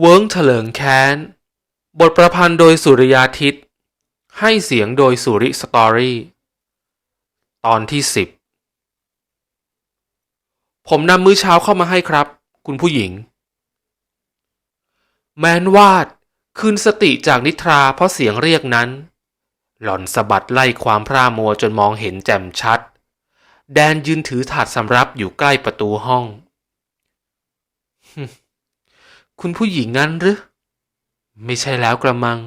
เวิ้งเถลิงแค้น บทประพันธ์โดยสุริยาทิตให้เสียงโดยสุริสตอรี่ ตอนที่สิบผมนำมื้อเช้าเข้ามาให้ครับ คุณผู้หญิง แมนวาดคืนสติจากนิทราเพราะเสียงเรียกนั้น หล่อนสะบัดไล่ความพร่ามัวจนมองเห็นแจ่มชัด แดนยืนถือถาดสำรับอยู่ใกล้ประตูห้อง คุณผู้หญิงงั้นหรือ ไม่ใช่แล้วกระมัง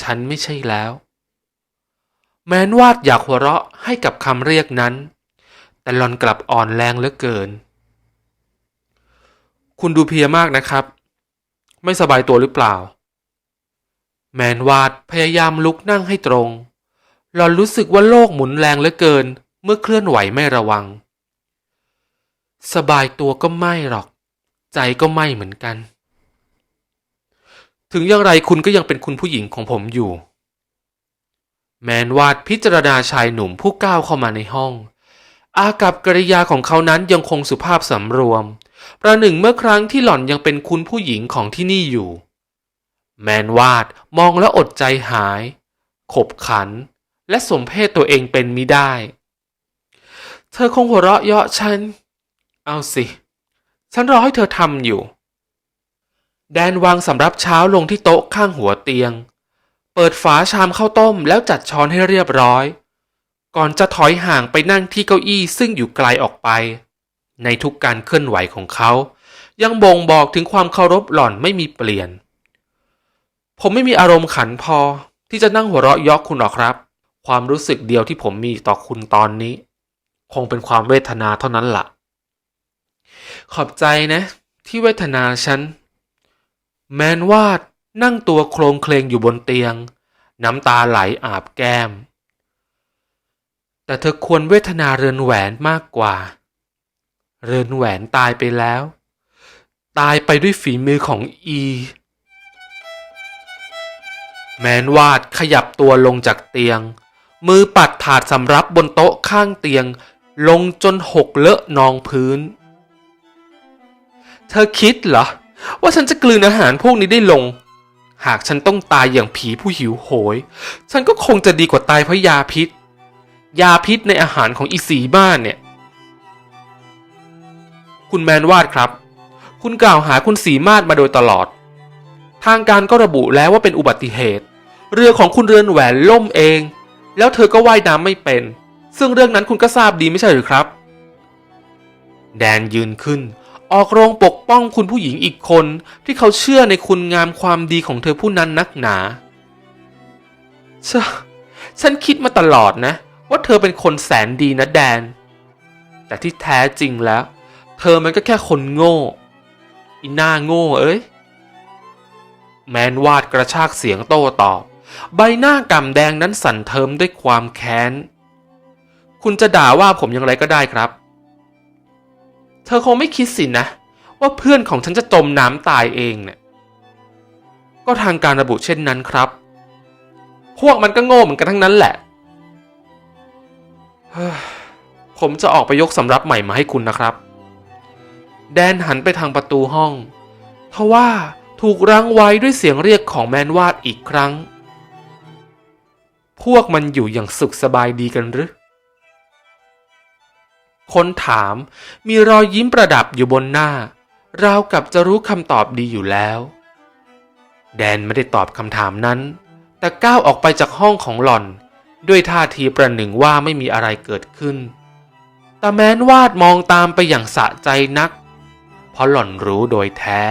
ฉันไม่ใช่แล้ว แม้นวาดอยากหัวเราะให้กับคำเรียกนั้น แต่หลอนกลับอ่อนแรงเหลือเกิน คุณดูเพียมากนะครับ ไม่สบายตัวหรือเปล่า แมนวาดพยายามลุกนั่งให้ตรง หลอนรู้สึกว่าโลกหมุนแรงเหลือเกิน เมื่อเคลื่อนไหวไม่ระวัง สบายตัวก็ไม่หรอก ใจก็ไม่เหมือนกัน ถึงอย่างไรคุณก็ยังเป็นคุณผู้หญิงของผมอยู่ แมนวาดพิจารณาชายหนุ่มผู้ก้าวเข้ามาในห้อง อากับกริยาของเขานั้นยังคงสุภาพสำรวม ประหนึ่งเมื่อครั้งที่หล่อนยังเป็นคุณผู้หญิงของที่นี่อยู่ แมนวาดมองแล้วอดใจหาย ขบขัน และสมเพศตัวเองเป็นมิได้ เธอคงหัวเราะเยาะฉัน เอาสิ ฉันรอให้เธอทำอยู่ แดนวางสำรับเช้าลงที่โต๊ะข้างหัวเตียง เปิดฝาชามข้าวต้มแล้วจัดช้อนให้เรียบร้อย ก่อนจะถอยห่างไปนั่งที่เก้าอี้ซึ่งอยู่ไกลออกไป ในทุกการเคลื่อนไหวของเขา ยังบ่งบอกถึงความเคารพหล่อนไม่มีเปลี่ยน ผมไม่มีอารมณ์ขันพอที่จะนั่งหัวเราะยอกคุณหรอกครับ ความรู้สึกเดียวที่ผมมีต่อคุณตอนนี้ คงเป็นความเวทนาเท่านั้นล่ะ ขอบใจนะ ที่เวทนาฉัน แมนวาดนั่งตัวโครงเคลงอยู่บนเตียง น้ำตาไหลอาบแก้ม แต่เธอควรเวทนาเรือนแหวนมากกว่า เรือนแหวนตายไปแล้ว ตายไปด้วยฝีมือของอี แมนวาดขยับตัวลงจากเตียง มือปัดถาดสำรับบนโต๊ะข้างเตียง ลงจนหกเลอะนองพื้น เธอคิดเหรอ ว่าฉันจะกลืนอาหารพวกนี้ได้ลง หากฉันต้องตายอย่างผีผู้หิวโหย ฉันก็คงจะดีกว่าตายเพราะยาพิษ ยาพิษในอาหารของอีสีบ้านเนี่ย คุณแมนวาดครับ คุณกล่าวหาคุณสีมาศมาโดยตลอด ทางการก็ระบุแล้วว่าเป็นอุบัติเหตุ เรือของคุณเรือนแหวนล่มเอง แล้วเธอก็ว่ายน้ำไม่เป็น ซึ่งเรื่องนั้นคุณก็ทราบดีไม่ใช่หรือครับ แดนยืนขึ้น ออกโรงปกป้องคุณผู้หญิงอีกคน ที่เขาเชื่อในคุณงามความดีของเธอผู้นั้นนักหนาชฉันคิดมาตลอดนะ ว่าเธอเป็นคนแสนดีนะแดน แต่ที่แท้จริงแล้ว เธอมันก็แค่คนโง่อีหน้าโง่เอ้ย แมนวาดกระชากเสียงโต้ตอบ ใบหน้ากำแดงนั้นสั่นเทิมด้วยความแค้น คุณจะด่าว่าผมอย่างไรก็ได้ครับ เธอคงไม่คิดสินะ ว่าเพื่อนของฉันจะจมน้ำตายเองเนี่ยก็ทางการระบุเช่นนั้นครับ พวกมันก็โง่เหมือนกันทั้งนั้นแหละ ผมจะออกไปยกสำรับใหม่มาให้คุณนะครับ แดนหันไปทางประตูห้อง ทว่าถูกรั้งไว้ด้วยเสียงเรียกของแมนวาดอีกครั้ง พวกมันอยู่อย่างสุขสบายดีกันหรือ คนถามมีรอยยิ้มประดับอยู่บนหน้า ราวกับจะรู้คำตอบดีอยู่แล้ว แดนไม่ได้ตอบคำถามนั้น แต่ก้าวออกไปจากห้องของหล่อน ด้วยท่าทีประหนึ่งว่าไม่มีอะไรเกิดขึ้น แต่แม้นวาดมองตามไปอย่างสะใจนัก เพราะหล่อนรู้โดยแท้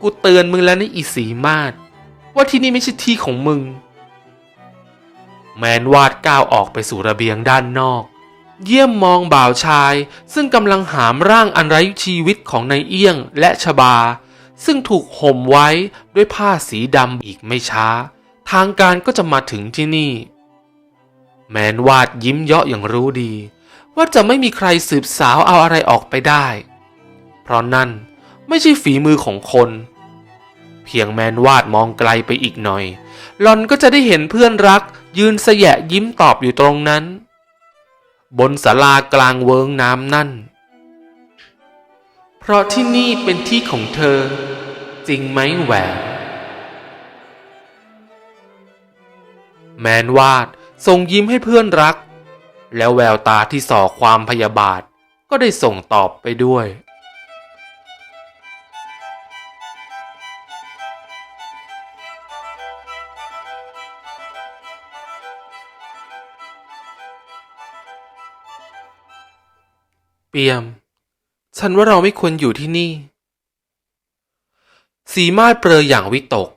กูเตือนมึงแล้วนะอีสีมาดว่าที่นี่ไม่ใช่ที่ของมึง แมนวาดก้าวออกไปสู่ระเบียงด้านนอก เยี่ยมมองบ่าวชาย ซึ่งกำลังหามร่างอันไร้ชีวิตของนายเอี้ยงและชบา ซึ่งถูกห่มไว้ด้วยผ้าสีดำอีกไม่ช้า ทางการก็จะมาถึงที่นี่ แมนวาดยิ้มเยาะอย่างรู้ดี ว่าจะไม่มีใครสืบสาวเอาอะไรออกไปได้ เพราะนั่นไม่ใช่ฝีมือของคน เพียงแมนวาดมองไกลไปอีกหน่อย หลอนก็จะได้เห็นเพื่อนรัก ยืนแสยะยิ้มตอบอยู่ตรงนั้น บนศาลากลางเวิงน้ำนั่น เพราะที่นี่เป็นที่ของเธอ จริงไหมแหวนแมนวาดส่งยิ้มให้เพื่อนรัก แล้วแววตาที่ส่อความพยาบาทก็ได้ส่งตอบไปด้วย เปียม ฉันว่าเราไม่ควรอยู่ที่นี่ สีมาดเปรยอย่างวิตก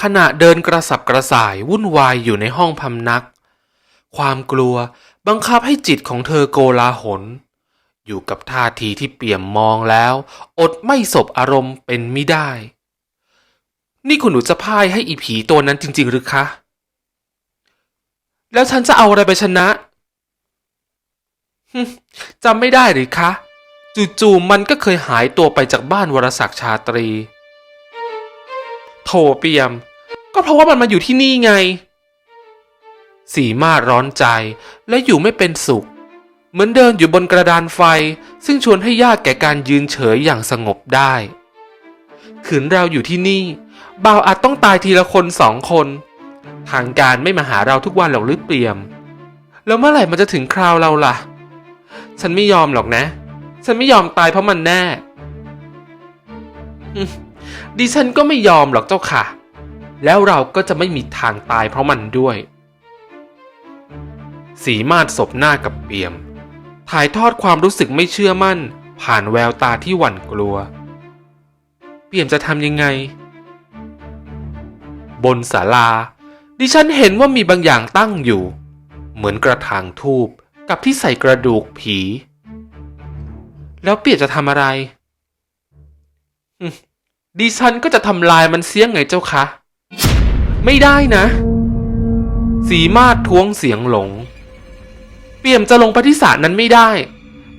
ขณะเดินกระสับกระส่ายวุ่นวายอยู่ในห้องพำนัก ความกลัวบังคับให้จิตของเธอโกลาหล อยู่กับท่าทีที่เปี่ยมมองแล้ว อดไม่สบอารมณ์เป็นไม่ได้ นี่คุณหนูจะพ่ายให้อีผีตัวนั้นจริง ๆ หรือคะ แล้วฉันจะเอาอะไรไปชนะ จำไม่ได้หรือคะ จู่ๆมันก็เคยหายตัวไปจากบ้านวรศักดิ์ชาตรี โถเปียม ก็เพราะว่ามันมาอยู่ที่นี่ไง สีมาร้อนใจและอยู่ไม่เป็นสุข เหมือนเดินอยู่บนกระดานไฟ ซึ่งชวนให้ยากแก่การยืนเฉยอย่างสงบได้ขืนเราอยู่ที่นี่บ่าวอาจต้องตายทีละคนสองคน ทางการไม่มาหาเราทุกวันหรอกหรือเปลี่ยม แล้วเมื่อไหร่มันจะถึงคราวเราล่ะ ฉันไม่ยอมหรอกนะ ฉันไม่ยอมตายเพราะมันแน่ ดิฉันก็ไม่ยอมหรอกเจ้าค่ะ แล้วเราก็จะไม่มีทางตายเพราะมันด้วย สีมาดศบหน้ากับเปี่ยม ถ่ายทอดความรู้สึกไม่เชื่อมั่น ผ่านแววตาที่หวั่นกลัว เปี่ยมจะทำยังไง บนศาลา ดิฉันเห็นว่ามีบางอย่างตั้งอยู่ เหมือนกระถางทูบ กับที่ใส่กระดูกผี แล้วเปียจะทำอะไรดิฉันก็จะทำลายมันเสียงไงเจ้าคะ ไม่ได้นะ สีมาดท้วงเสียงหลง เปี่ยมจะลงไปที่สระนั้นไม่ได้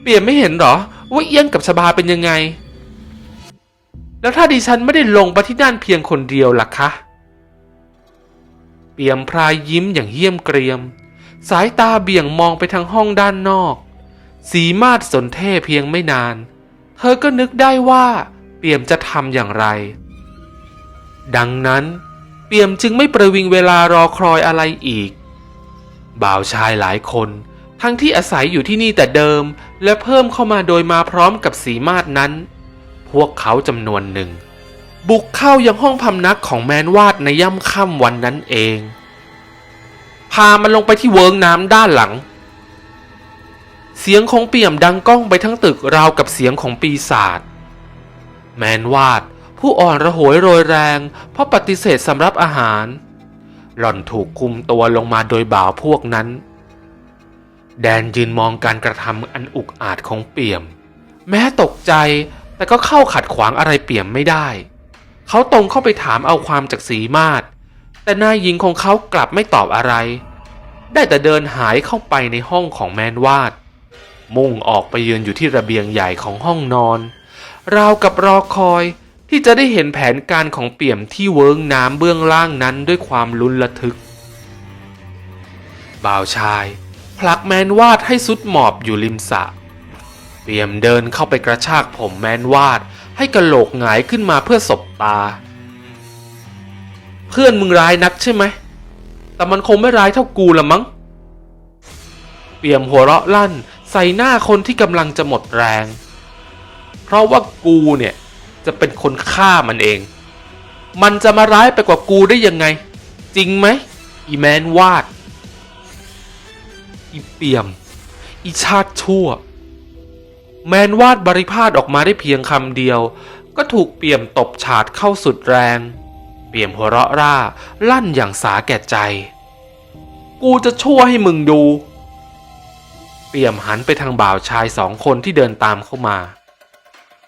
เปี่ยมไม่เห็นหรอ ว่าเอี้ยงกับชบาเป็นยังไง แล้วถ้าดิฉันไม่ได้ลงไปที่นั่นเพียงคนเดียวล่ะคะ เปี่ยมพรายยิ้มอย่างเหี้ยมเกรียม สายตาเบี่ยงมองไปทางห้องด้านนอก สีมาดสนเท่เพียงไม่นาน เธอก็นึกได้ว่าเปี่ยมจะทำอย่างไร ดังนั้นเปี่ยมจึงไม่ประวิงเวลารอคอยอะไรอีก บ่าวชายหลายคน ทั้งที่อาศัยอยู่ที่นี่แต่เดิมและเพิ่มเข้ามาโดยมาพร้อมกับสีมาดนั้น พวกเขาจำนวนหนึ่ง บุกเข้ายังห้องพำนักของแมนวาดในย่ำค่ำวันนั้นเอง พามันลงไปที่เวิงน้ำด้านหลัง เสียงของเปี่ยมดังก้องไปทั้งตึกราวกับเสียงของปีศาจแมนวาดผู้อ่อนระหวยโรยแรง เพราะปฏิเสธสำรับอาหาร หล่อนถูกคุมตัวลงมาโดยบ่าวพวกนั้น แดนยืนมองการกระทำอันอุกอาจของเปี่ยม แม้ตกใจแต่ก็เข้าขัดขวางอะไรเปี่ยมไม่ได้ เขาตรงเข้าไปถามเอาความจากสีมาศ แต่นายหญิงของเขากลับไม่ตอบอะไร ได้แต่เดินหายเข้าไปในห้องของแมนวาด มุ่งออกไปยืนอยู่ที่ระเบียงใหญ่ของห้องนอน ราวกับรอคอยที่จะได้เห็นแผนการของเปี่ยมที่เวิ้งน้ำเบื้องล่างนั้นด้วยความลุ้นระทึก บ่าวชาย ผลักแมนวาดให้สุดหมอบอยู่ริมสระเปี่ยมเดินเข้าไปกระชากผมแมนวาดให้กระโหลกหงายขึ้นมาเพื่อสบตา เพื่อนมึงร้ายนักใช่ไหม แต่มันคงไม่ร้ายเท่ากูละมั้ง เปี่ยมหัวเราะลั่นใส่หน้าคนที่กำลังจะหมดแรง เพราะว่ากูเนี่ยจะเป็นคนฆ่ามันเอง มันจะมาร้ายไปกว่ากูได้ยังไง จริงไหมอีแมนวาด อีเปี่ยม อีชาติชั่ว แมนวาดบริพาทออกมาได้เพียงคำเดียว ก็ถูกเปี่ยมตบฉาดเข้าสุดแรง เปี่ยมหัวเราะร่า ลั่นอย่างสาแก่ใจ กูจะชั่วให้มึงดู เปี่ยมหันไปทางบ่าวชายสองคนที่เดินตามเข้ามา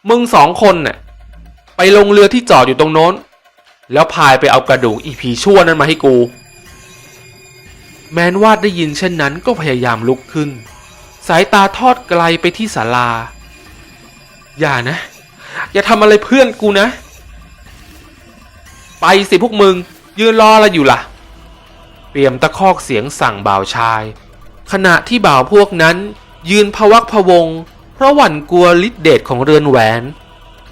มึงสองคนเนี่ยไปลงเรือที่จอดอยู่ตรงโน้น แล้วพายไปเอากระดูกอีผีชั่วนั้นมาให้กู แมนวาดได้ยินเช่นนั้นก็พยายามลุกขึ้น สายตาทอดไกลไปที่ศาลา อย่านะ อย่าทำอะไรเพื่อนกูนะ ไปสิพวกมึง ยืนรออะไรอยู่ล่ะ เปียมตะคอกเสียงสั่งบ่าวชาย ขณะที่บ่าวพวกนั้นยืนพะวักพะวง เพราะหวั่นกลัวฤทธิเดชของเรือนแหวน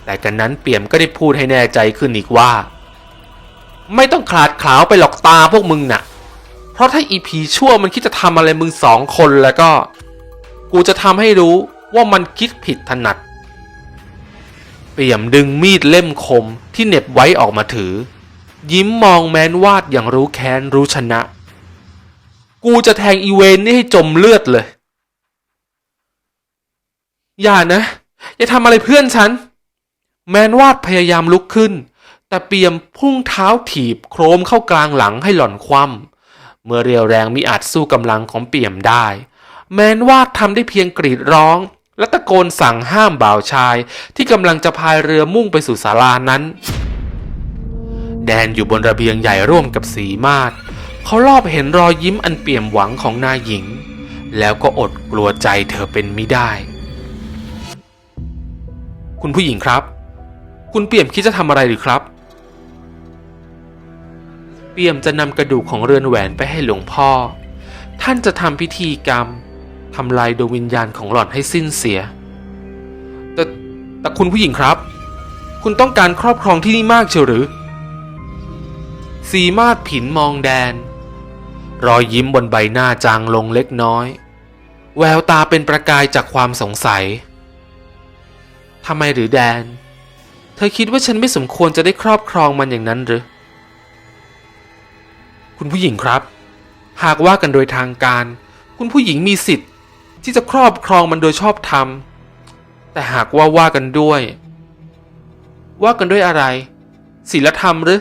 แต่กันนั้นเปี่ยมก็ได้พูดให้แน่ใจขึ้นอีกว่า ไม่ต้องขลาดขาวไปหลอกตาพวกมึงน่ะ เพราะถ้าอีพีชั่วมันคิดจะทำอะไรมึงสองคนแล้วก็ กูจะทำให้รู้ว่ามันคิดผิดถนัด เปี่ยมดึงมีดเล่มคมที่เหน็บไว้ออกมาถือ ยิ้มมองแมนวาดอย่างรู้แค้นรู้ชนะ กูจะแทงอีเวนนี่ให้จมเลือดเลย อย่านะ อย่าทำอะไรเพื่อนฉัน แมนวาดพยายามลุกขึ้น แต่เปียมพุ่งเท้าถีบโครมเข้ากลางหลังให้หล่อนคว่ำเมื่อเรียวแรงมิอาจสู้กำลังของเปียมได้ แมนวาดทำได้เพียงกรีดร้องและตะโกนสั่งห้ามบ่าวชายที่กำลังจะพายเรือมุ่งไปสู่ศาลานั้น แดนอยู่บนระเบียงใหญ่ร่วมกับสีมาศเขารอบเห็นรอยยิ้มอันเปี่ยมหวังของนายหญิง แล้วก็อดกลัวใจเธอเป็นไม่ได้ คุณผู้หญิงครับ คุณเปี่ยมคิดจะทำอะไรหรือครับ เปี่ยมจะนำกระดูกของเรือนแหวนไปให้หลวงพ่อ ท่านจะทำพิธีกรรมทำลายดวงวิญญาณของหล่อนให้สิ้นเสีย แต่แต่คุณผู้หญิงครับ คุณต้องการครอบครองที่นี่มากเชียวหรือ สีมาดผินมองแดน รอยยิ้มบนใบหน้าจางลงเล็กน้อย แววตาเป็นประกายจากความสงสัยทำไมหรือแดน เธอคิดว่าฉันไม่สมควรจะได้ครอบครองมันอย่างนั้นหรือ คุณผู้หญิงครับ หากว่ากันโดยทางการ คุณผู้หญิงมีสิทธิ์ ที่จะครอบครองมันโดยชอบธรรม แต่หากว่าว่ากันด้วย ว่ากันด้วยอะไรศีลธรรมหรือ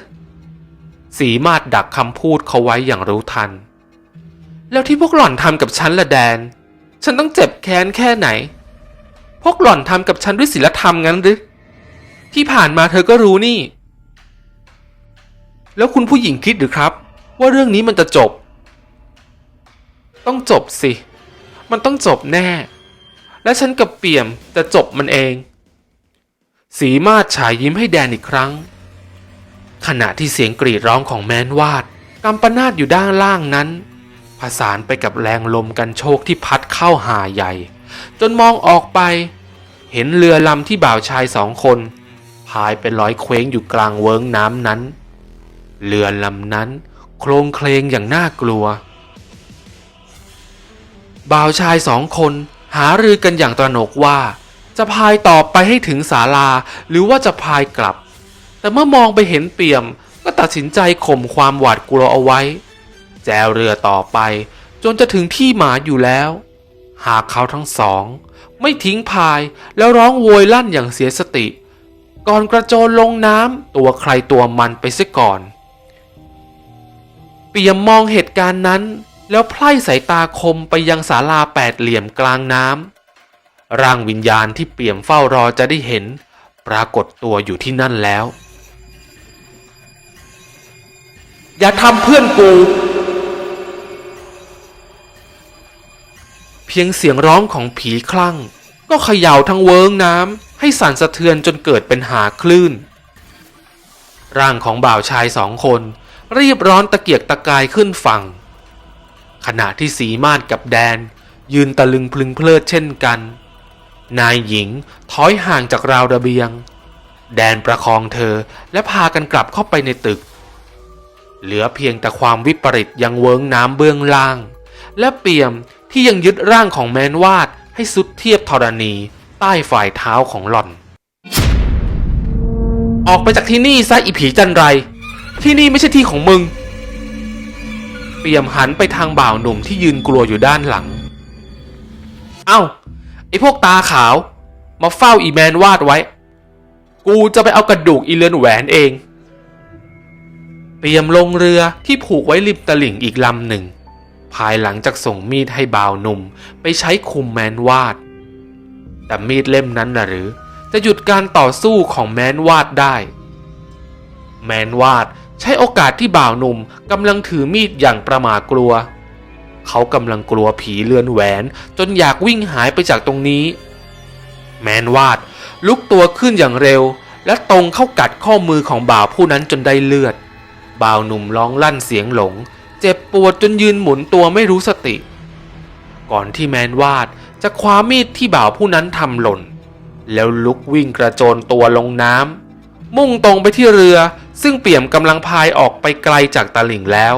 สีมาดดักคำพูดเขาไว้อย่างรู้ทัน แล้วที่พวกหล่อนทำกับฉันละแดน ฉันต้องเจ็บแค้นแค่ไหน พวกหล่อนทำกับฉันด้วยศีลธรรมงั้นหรือ ที่ผ่านมาเธอก็รู้นี่ แล้วคุณผู้หญิงคิดหรือครับ ว่าเรื่องนี้มันจะจบ ต้องจบสิ มันต้องจบแน่ และฉันกับเปี่ยมจะจบมันเอง สีมาดฉายยิ้มให้แดนอีกครั้ง ขณะที่เสียงกรีดร้องของแมนวาดกำปนาดอยู่ด้านล่างนั้น ผสานไปกับแรงลมกันโชกที่พัดเข้าหาใหญ่ จนมองออกไป เห็นเรือลำที่บ่าวชายสองคน พายเป็นร้อยเคว้งอยู่กลางเวิ้งน้ำนั้น เรือลำนั้นโครงเคลงอย่างน่ากลัว บ่าวชายสองคนหารือกันอย่างตระหนกว่า จะพายต่อไปให้ถึงศาลาหรือว่าจะพายกลับ แต่เมื่อมองไปเห็นเปี่ยมก็ตัดสินใจข่มความหวาดกลัวเอาไว้ แจวเรือต่อไป จนจะถึงที่หมายอยู่แล้ว หากเขาทั้งสอง ไม่ทิ้งพายแล้วร้องโวยลั่นอย่างเสียสติ ก่อนกระโจนลงน้ำตัวใครตัวมันไปเสียก่อน เปี่ยมมองเหตุการณ์นั้น แล้วไพล่สายตาคมไปยังศาลาแปดเหลี่ยมกลางน้ำร่างวิญญาณที่เปี่ยมเฝ้ารอจะได้เห็น ปรากฏตัวอยู่ที่นั่นแล้ว อย่าทำเพื่อนกู เพียงเสียงร้องของผีคลั่ง ก็เขย่าทั้งเวิงน้ำให้สั่นสะเทือนจนเกิดเป็นหาคลื่น ร่างของบ่าวชายสองคน รีบร้อนตะเกียกตะกายขึ้นฝั่ง ขณะที่สีมาดกับแดน ยืนตะลึงพลึงเพลิดเช่นกัน นายหญิงถอยห่างจากราวระเบียง แดนประคองเธอและพากันกลับเข้าไปในตึก เหลือเพียงแต่ความวิปริตยังเวิงน้ำเบื้องล่าง และเปี่ยมที่ยังยึดร่างของแมนวาดให้สุดเทียบธรณีใต้ฝ่ายเท้าของหล่อน ออกไปจากที่นี่ซะอีผีจันไร ที่นี่ไม่ใช่ที่ของมึง เปี่ยมหันไปทางบ่าวหนุ่มที่ยืนกลัวอยู่ด้านหลัง เอ้า ไอพวกตาขาว มาเฝ้าอีแมนวาดไว้ กูจะไปเอากระดูกอีเลือนแหวนเอง เตรียมลงเรือที่ผูกไว้ริมตลิ่งอีกลำหนึ่ง ภายหลังจากส่งมีดให้บ่าวหนุ่มไปใช้คุมแมนวาด แต่มีดเล่มนั้นนะหรือ จะหยุดการต่อสู้ของแมนวาดได้ แมนวาดใช้โอกาสที่บ่าวหนุ่มกำลังถือมีดอย่างประมากลัว เขากำลังกลัวผีเลือนแหวนจนอยากวิ่งหายไปจากตรงนี้ แมนวาดลุกตัวขึ้นอย่างเร็ว และตรงเข้ากัดข้อมือของบ่าวผู้นั้นจนได้เลือด บ่าวหนุ่มร้องลั่นเสียงหลง เจ็บปวดจนยืนหมุนตัวไม่รู้สติ ก่อนที่แมนวาดจะคว้ามีดที่บ่าวผู้นั้นทำหล่น แล้วลุกวิ่งกระโจนตัวลงน้ำมุ่งตรงไปที่เรือซึ่งเปี่ยมกำลังพายออกไปไกลจากตลิ่งแล้ว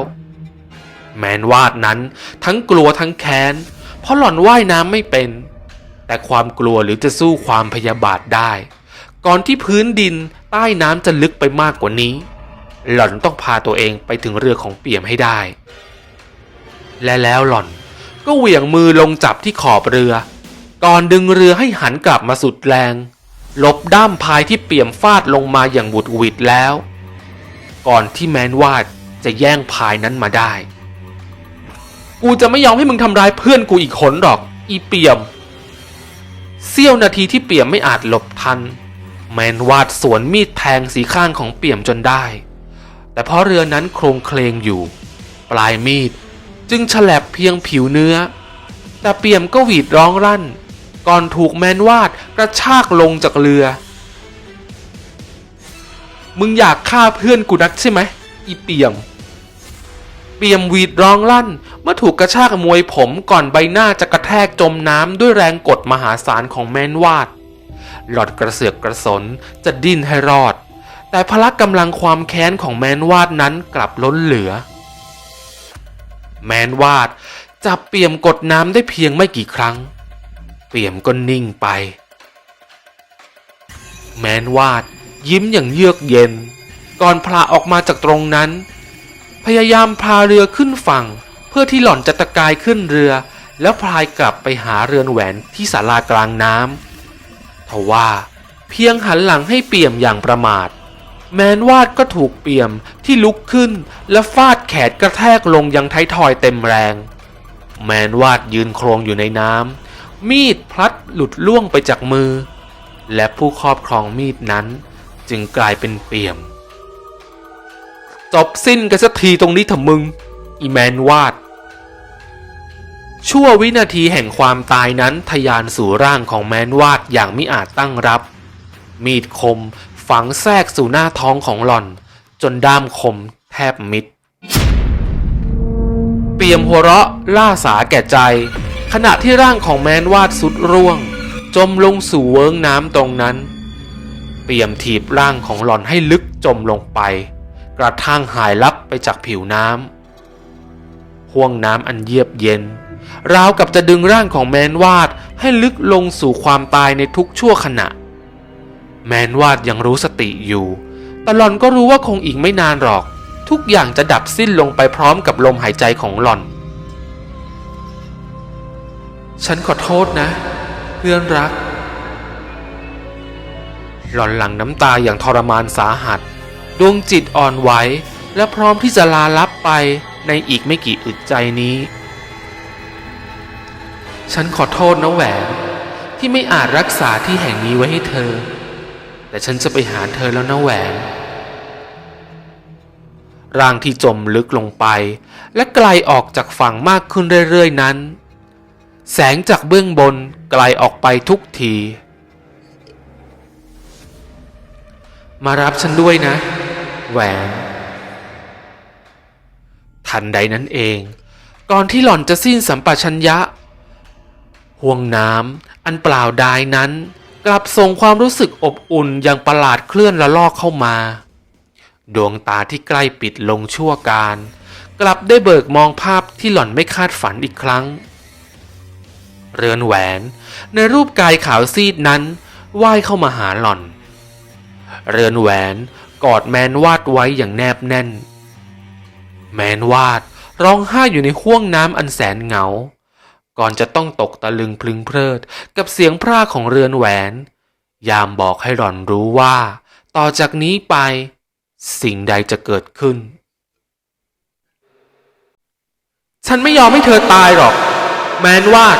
แมนวาดนั้นทั้งกลัวทั้งแค้น เพราะหล่อนว่ายน้ำไม่เป็น แต่ความกลัวหรือจะสู้ความพยาบาทได้ ก่อนที่พื้นดินใต้น้ำจะลึกไปมากกว่านี้ หล่อนต้องพาตัวเองไปถึงเรือของเปี่ยมให้ได้ และแล้วหล่อนก็เหวี่ยงมือลงจับที่ขอบเรือ ก่อนดึงเรือให้หันกลับมาสุดแรงหลบด้ามพายที่เปี่ยมฟาดลงมาอย่างบุดหวิดแล้ว ก่อนที่แมนวาดจะแย่งพายนั้นมาได้ กูจะไม่ยอมให้มึงทำร้ายเพื่อนกูอีกคนหรอก อีเปี่ยม เสี้ยวนาทีที่เปี่ยมไม่อาจหลบทัน แมนวาดสวนมีดแทงสีข้างของเปี่ยมจนได้ แต่เพราะเรือนั้นโครงเคลงอยู่ ปลายมีดจึงฉลับเพียงผิวเนื้อ แต่เปี่ยมก็หวีดร้องรั่น ก่อนถูกแมนวาดกระชากลงจากเรือ มึงอยากฆ่าเพื่อนกูนักใช่ไหมอีเปี่ยม เปี่ยมหวีดร้องลั่น เมื่อถูกกระชากมวยผมก่อนใบหน้าจะกระแทกจมน้ำด้วยแรงกดมหาศาลของแมนวาด หลอดกระเสือกกระสนจะดิ้นให้รอด แต่พละกำลังความแค้นของแมนวาดนั้นกลับล้นเหลือ แมนวาดจับเปี่ยมกดน้ำได้เพียงไม่กี่ครั้ง เปี่ยมก็นิ่งไป แมนวาดยิ้มอย่างเยือกเย็น ก่อนพลาออกมาจากตรงนั้น พยายามพาเรือขึ้นฝั่ง เพื่อที่หล่อนจะตะกายขึ้นเรือ แล้วพลายกลับไปหาเรือนแหวนที่ศาลากลางน้ำทว่าเพียงหันหลังให้เปี่ยมอย่างประมาท แมนวาดก็ถูกเปี่ยมที่ลุกขึ้น และฟาดแขนกระแทกลงยังไททอยเต็มแรง แมนวาดยืนโครงอยู่ในน้ำมีดพลัดหลุดล่วงไปจากมือ และผู้ครอบครองมีดนั้น จึงกลายเป็นเปี่ยม จบสิ้นกันสักทีตรงนี้เถอะมึง อีแมนวาด ชั่ววินาทีแห่งความตายนั้นทะยานสู่ร่างของแมนวาดอย่างมิอาจตั้งรับมีดคม ฝังแทรกสู่หน้าท้องของหล่อน จนด้ามคมแทบมิด เปียมหัวเราะล่าสาแก่ใจ ขณะที่ร่างของแมนวาดสุดร่วง จมลงสู่เวิ้งน้ำตรงนั้น เปียมถีบร่างของหล่อนให้ลึกจมลงไป กระทั่งหายลับไปจากผิวน้ำห่วงน้ำอันเยือกเย็นราวกับจะดึงร่างของแมนวาดให้ลึกลงสู่ความตายในทุกชั่วขณะ แมนวาดยังรู้สติอยู่แต่หล่อนก็รู้ว่าคงอีกไม่นานหรอก ทุกอย่างจะดับสิ้นลงไปพร้อมกับลมหายใจของหล่อน ฉันขอโทษนะ เพื่อนรัก หล่อนหลั่งน้ำตาอย่างทรมานสาหัส ดวงจิตอ่อนไหวและพร้อมที่จะลาลับไปในอีกไม่กี่อึดใจนี้ ฉันขอโทษนะแหวนที่ไม่อาจรักษาที่แห่งนี้ไว้ให้เธอ แต่ฉันจะไปหาเธอแล้วนะแหวน ร่างที่จมลึกลงไป และไกลออกจากฝั่งมากขึ้นเรื่อยๆนั้น แสงจากเบื้องบนไกลออกไปทุกที มารับฉันด้วยนะ แหวน ทันใดนั้นเอง ก่อนที่หล่อนจะสิ้นสัมปชัญญะห่วงน้ำอันเปล่าดายนั้น กลับส่งความรู้สึกอบอุ่นอย่างประหลาดเคลื่อนละลอกเข้ามา ดวงตาที่ใกล้ปิดลงชั่วการ กลับได้เบิกมองภาพที่หล่อนไม่คาดฝันอีกครั้ง เรือนแหวนในรูปกายขาวซีดนั้นว่ายเข้ามาหาหล่อน เรือนแหวนกอดแมนวาดไว้อย่างแนบแน่น แมนวาดร้องไห้อยู่ในห้วงน้ำอันแสนเหงา ก่อนจะต้องตกตะลึงพลึงเพลิด กับเสียงพร่าของเรือนแหวน ยามบอกให้หล่อนรู้ว่า ต่อจากนี้ไป สิ่งใดจะเกิดขึ้น ฉันไม่ยอมให้เธอตายหรอก แมนวาด